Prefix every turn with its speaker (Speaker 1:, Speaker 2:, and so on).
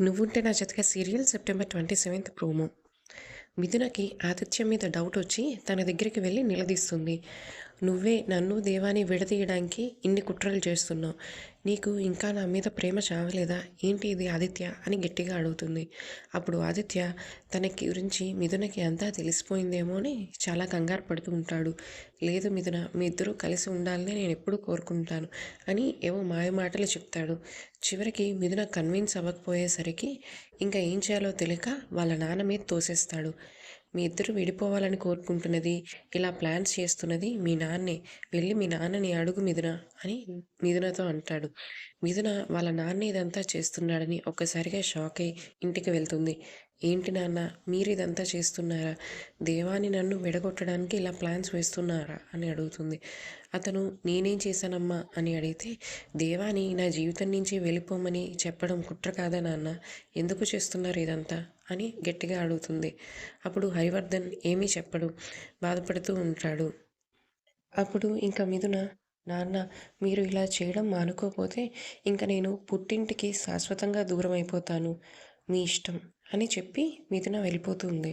Speaker 1: Nuvvunte Naa Jathaga serial September twenty seventh promo. మిథునకి ఆతిథ్యం మీద doubt వచ్చి తన దగ్గరికి వెళ్ళి నిలదీస్తుంది. నువ్వే నన్ను దేవాని విడదీయడానికి ఇన్ని కుట్రలు చేస్తున్నావు. నీకు ఇంకా నా మీద ప్రేమ చావలేదా? ఏంటి ఇది ఆదిత్య? అని గట్టిగా అడుగుతుంది. అప్పుడు ఆదిత్య తనకి గురించి మిథునకి అంతా తెలిసిపోయిందేమో అని చాలా కంగారు పడుతూ ఉంటాడు. లేదు మిథున మీ ఇద్దరూ కలిసి ఉండాలని నేను ఎప్పుడూ కోరుకుంటాను అని ఏవో మాయ మాటలు చెప్తాడు. చివరికి మిథున కన్విన్స్ అవ్వకపోయేసరికి ఇంకా ఏం చేయాలో తెలియక వాళ్ళ నాన్న మీద తోసేస్తాడు. మీ ఇద్దరు విడిపోవాలని కోరుకుంటున్నది ఇలా ప్లాన్స్ చేస్తున్నది మీ నాన్నే. వెళ్ళి మీ నాన్నని అడుగు మిథున అని మిథునతో అంటాడు. మిథున వాళ్ళ నాన్న ఇదంతా చేస్తున్నాడని ఒక్కసారిగా షాక్ అయి ఇంటికి వెళ్తుంది. ఏంటి నాన్న మీరు ఇదంతా చేస్తున్నారా? దేవాని నన్ను విడగొట్టడానికి ఇలా ప్లాన్స్ వేస్తున్నారా? అని అడుగుతుంది. అతను నేనేం చేశానమ్మా? అని అడిగితే దేవాని నా జీవితం నుంచి వెళ్ళిపోమని చెప్పడం కుట్ర కాదా నాన్న? ఎందుకు చేస్తున్నారు ఇదంతా? అని గట్టిగా అడుగుతుంది. అప్పుడు హరివర్ధన్ ఏమీ చెప్పడు. బాధపడుతూ ఉంటాడు. అప్పుడు ఇంకా మిథున నాన్న మీరు ఇలా చేయడం మానుకోపోతే ఇంకా నేను పుట్టింటికి శాశ్వతంగా దూరం అయిపోతాను మీ ఇష్టం. అని చెప్పి మిథున వెళ్ళిపోతుంది.